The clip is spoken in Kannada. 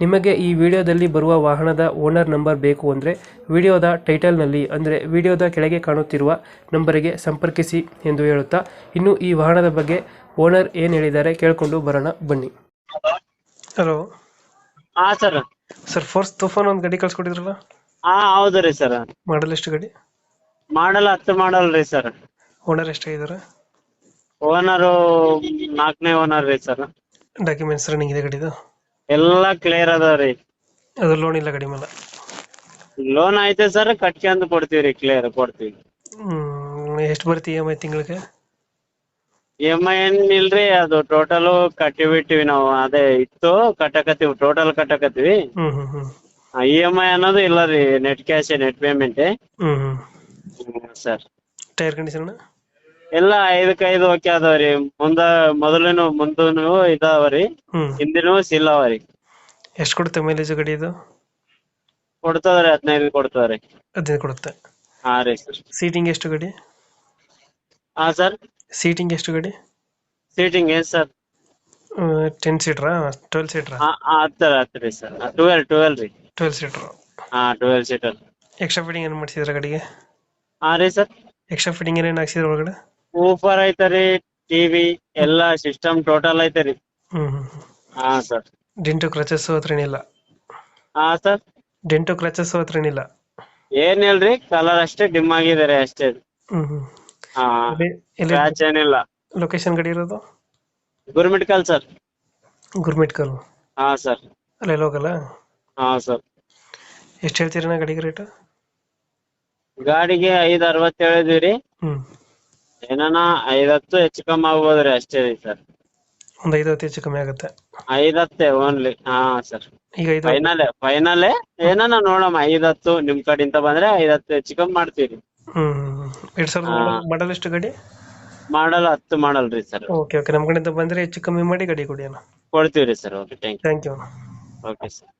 ನಿಮಗೆ ಈ ವಿಡಿಯೋದಲ್ಲಿ ಬರುವ ವಾಹನದ ಓನರ್ ನಂಬರ್ ಬೇಕು ಅಂದರೆ ವಿಡಿಯೋದ ಟೈಟಲ್ನಲ್ಲಿ ಅಂದರೆ ವಿಡಿಯೋದ ಕೆಳಗೆ ಕಾಣುತ್ತಿರುವ ನಂಬರಿಗೆ ಸಂಪರ್ಕಿಸಿ ಎಂದು ಹೇಳುತ್ತಾ ಇನ್ನು ಈ ವಾಹನದ ಬಗ್ಗೆ ಓನರ್ ಏನು ಹೇಳಿದ್ದಾರೆ ಕೇಳಿಕೊಂಡು ಬರೋಣ ಬನ್ನಿ. ಹಲೋ ಹಾ ಸರ್. ಸರ್ ಫೋರ್ಸ್ ತುಫಾನ್ ಒಂದು ಗಾಡಿ ಕಳ್ಸ್ಕೊಟ್ಟಿದ್ರಲ್ಲ? ಹಾ ಹೌದು ರೀ ಸರ್. ಮಾಡಲ್ ಎಷ್ಟು ಗಾಡಿ? ಮಾಡಲ್ ಹತ್ತು ಮಾಡಲ್ ರೀ ಸರ್. ಓನರ್ ಎಷ್ಟಾಗಿದ್ದಾರೆ ಓನರು ನಾಲ್ಕನೇ ಓನರ್ ರೀ ಸರ್. ಡಾಕ್ಯುಮೆಂಟ್ಸ್ ರನ್ನಿಂಗ್ ಇದೆ ಗಾಡಿದು? ಎಲ್ಲಾ ಕ್ಲಿಯರ್ ಅದಾವ ರೀ. ಅದು ಲೋನ್ ಇಲ್ಲ ಗಾಡಿ ಮೇಲೆ. ಲೋನ್ ಐತೆ ಸರ್ ಕಟ್ಕೊಂಡ್ ಕೊಡ್ತೀವಿ ರೀ ಕ್ಲಿಯರ್ ಕೊಡ್ತೀವಿ. ಹ್ಮ್, ಎಷ್ಟು ಬರುತ್ತೆ ಇ ಎಂ ಐ ತಿಂಗಳಿಗೆ? ಇ ಎಂ ಐ ಏನ್ ಇಲ್ರಿ ಅದು ಟೋಟಲ್ ಕಟ್ಟಿ ಬಿಟ್ಟಿವಿ ನಾವು ಅದೇ ಇತ್ತು ಕಟ್ಟಕತ್ತೀವಿ ಟೋಟಲ್ ಕಟ್ಟಕತ್ತೀವಿ. ಹ್ಞೂ ಹ್ಞೂ ಹ್ಞೂ ಇ ಎಂ ಐ ಅನ್ನೋದು ಇಲ್ಲ ರೀ ನೆಟ್ ಕ್ಯಾಶ್ ನೆಟ್ ಪೇಮೆಂಟ್ ಹ್ಞೂ ಸರ್ ಟೈರ್ ಕಂಡೀಷನ್ ಎಲ್ಲ ಐದಕ್ಕೆ ಐದು ಓಕೆ ಅದಾವ ರೀ ಮುಂದ ಮೊದಲಿನ ಮುಂದೂನು ಇದಾವ್ರಿ. ರೀ ಹ್ಞೂ ಹಿಂದಿನೂ ಸಿಲ್ ಅವ ರೀ ಎಷ್ಟು ಕೊಡುತ್ತೆ ಮೈಲೇಜ್ ಗಾಡಿ ಇದು? ಕೊಡ್ತದ್ರಿ ಹದಿನೈದು ಕೊಡ್ತದ್ರಿ. ಹದಿನೈದು ಕೊಡುತ್ತೆ. ಹಾ ರೀ ಸರ್. ಸೀಟಿಂಗ್ ಎಷ್ಟು ಗಾಡಿ? ಹಾ ಸರ್. ಸೀಟಿಂಗ್ ಎಷ್ಟು ಗಾಡಿ? ಸೀಟಿಂಗ್ ಏನ್ ಸರ್? ಟೆನ್ ಸೀಟ್ರಾ ಟ್ವೆಲ್ ಸೀಟ್ರಾ ಹತ್ತರ ಹತ್ತರಿ ಸರ್. ಟ್ವೆಲ್ ಟ್ವೆಲ್ ರೀ. ಟ್ವೆಲ್ ಸೀಟ್ರು ಹಾ ಟ್ವೆಲ್ ಸೀಟರ್ ಎಕ್ಸ್ಟ್ರಾ ಫಿಟ್ಟಿಂಗ್ ಏನ್ ಮಾಡಿಸಿದ್ರ ಗಾಡಿಗೆ? ಹಾ ರೀ ಸರ್. ಎಕ್ಸ್ಟ್ರಾ ಫಿಟ್ಟಿಂಗ್ ಏನ್ ಹಾಕ್ಸಿದ್ರ ಒಳಗಡೆ? ಊಫರ್ ಐತರಿ ಟಿವಿ ಎಲ್ಲಾ ಸಿಸ್ಟಮ್ ಟೋಟಲ್ ಐತರಿ ರೀ. ಹಾ ಸರ್ ಡಿಂಟು ಕ್ರಚಸ್ ಹೋತ್ರಿನಿಲ್ಲ ಹಾ ಸರ್ ಡಿಂಟು ಕ್ರಚಸ್ ಏನಿಲ್ಲ ಏನ್ ಹೇಳ್ರಿ ಕಲರ್ ಅಷ್ಟೇ ಡಿಮ್ ಆಗಿದಾರೆ ಅಷ್ಟೇ. ಹಾ ಸ್ಕ್ರಾಚ್ ಏನಿಲ್ಲ. ಲೊಕೇಶನ್ ಗಡಿ ಇರೋದು? ಗುರ್ಮಿಟ್ಕಲ್ ಸರ್ ಗುರ್ಮಿಟ್ ಕಲ್. ಹಾ ಸರ್ ಅಲ್ಲೇ ಹೋಗಲ್ಲ? ಹಾ ಸರ್ ಎಷ್ಟು ಹೇಳ್ತೀರಾ ಗಾಡಿಗೆ ರೇಟ್ ಗಾಡಿಗೆ ಐದ್ ಅರವತ್ತು ಹೇಳಿದ್ವಿ ರೀ. ಹ್ಞೂ ಏನಾನ ಐದ್ ಹತ್ತು ಹೆಚ್ಚು ಕಮ್ಮಿ ಆಗ್ಬೋದ್ರಿ ಅಷ್ಟೇ ರೀ ಸರ್. ಒಂದು ಐದು ಹೊತ್ತು ಹೆಚ್ಚು ಕಮ್ಮಿ ಆಗುತ್ತೆ. ಐದ್ ಹತ್ತೆ ಓನ್ಲಿ ಹಾ ಸರ್. ಈಗ ಐದು ಫೈನಲ್ ಫೈನಲ್ ಏನಾನ ನೋಡಮ್ಮ ಐದತ್ತು ನಿಮ್ ಕಡೆಯಿಂದ ಬಂದ್ರೆ ಐದತ್ತು ಹೆಚ್ಚು ಕಮ್ಮಿ ಮಾಡ್ತೀವಿ ಹ್ಮ್ ಎರಡ್ ಸಾವಿರದ ಮಾಡಲ್ ಎಷ್ಟು ಗಾಡಿ? ಮಾಡಲ್ ಹತ್ತು ಮಾಡಲ್ರಿ ಸರ್. Okay okay. ನಮ್ಮ ಕಡೆಯಿಂದ ಬಂದ್ರೆ ಹೆಚ್ಚು ಕಮ್ಮಿ ಮಾಡಿ ಗಾಡಿ ಕೊಡಿ ಅಣ್ಣ. ಕೊಡ್ತೀವಿ ರೀ sir okay thank you okay sir.